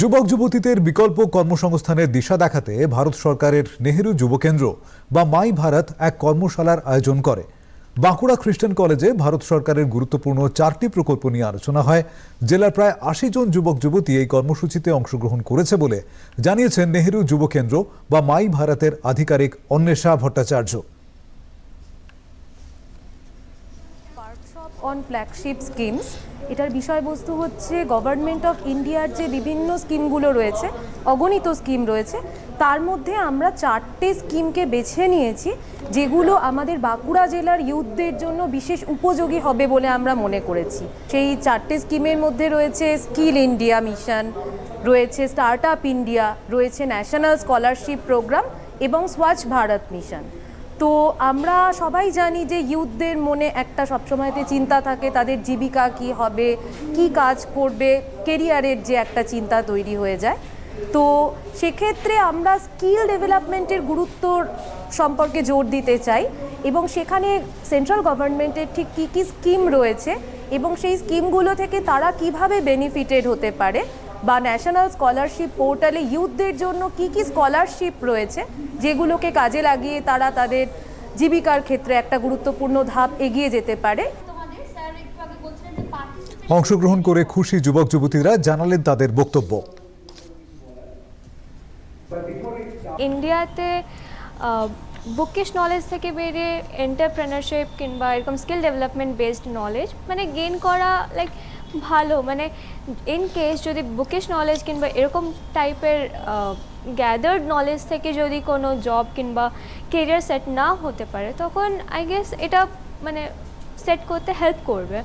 যুবক যুবতীদের বিকল্প কর্মসংস্থানের দিশা দেখাতে ভারত সরকারের নেহেরু যুব কেন্দ্র বা মাই ভারত এক কর্মশালার আয়োজন করে। বাঁকুড়া খ্রিস্টান কলেজে ভারত সরকারের গুরুত্বপূর্ণ চারটি প্রকল্প নিয়ে আলোচনা হয়। জেলার প্রায় আশি জন যুবক যুবতী এই কর্মসূচিতে অংশগ্রহণ করেছে বলে জানিয়েছেন নেহেরু যুব কেন্দ্র বা মাই ভারতের আধিকারিক Anwesha Bhattacharya. On flagship schemes এটার বিষয়বস্তু হচ্ছে গভর্নমেন্ট অফ ইন্ডিয়ার যে বিভিন্ন স্কিমগুলো রয়েছে, অগণিত স্কিম রয়েছে, তার মধ্যে আমরা চারটে স্কিমকে বেছে নিয়েছি, যেগুলো আমাদের বাঁকুড়া জেলার ইউথদের জন্য বিশেষ উপযোগী হবে বলে আমরা মনে করেছি। সেই চারটে স্কিমের মধ্যে রয়েছে স্কিল ইন্ডিয়া মিশন রয়েছে স্টার্ট আপ ইন্ডিয়া রয়েছে ন্যাশনাল স্কলারশিপ প্রোগ্রাম এবং স্বচ্ছ ভারত মিশন তো আমরা সবাই জানি যে ইউথদের মনে একটা সবসময়তে চিন্তা থাকে, তাদের জীবিকা কি হবে, কি কাজ করবে কেরিয়ারের যে একটা চিন্তা তৈরি হয়ে যায়। তো সেক্ষেত্রে আমরা স্কিল ডেভেলপমেন্টের গুরুত্ব সম্পর্কে জোর দিতে চাই এবং সেখানে সেন্ট্রাল গভর্নমেন্টের ঠিক কী কী স্কিম রয়েছে এবং সেই স্কিমগুলো থেকে তারা কীভাবে বেনিফিটেড হতে পারে বা ন্যাশনাল স্কলারশিপ পোর্টালে ইউথদের জন্য কি কি স্কলারশিপ রয়েছে যেগুলোকে কাজে লাগিয়ে তারা তাদের জীবিকার ক্ষেত্রে একটা গুরুত্বপূর্ণ ধাপ এগিয়ে যেতে পারে? অংশগ্রহণ করে খুশি যুবক যুবতীরা জানালেন তাদের বক্তব্য। ইন্ডিয়াতে বুকিশ নলেজ থেকে বেরিয়ে এন্টারপ্রেনারশিপ কিংবা এরকম স্কিল ডেভেলপমেন্ট বেসড নলেজ মানে গেইন করা লাইক ভালো। মানে ইন কেস যদি বুকিশ নলেজ কিংবা এরকম টাইপের গ্যাদার্ড নলেজ থেকে যদি কোনো জব কিংবা কেরিয়ার সেট না হতে পারে, তখন আই গেস এটা মানে সেট করতে হেল্প করবে।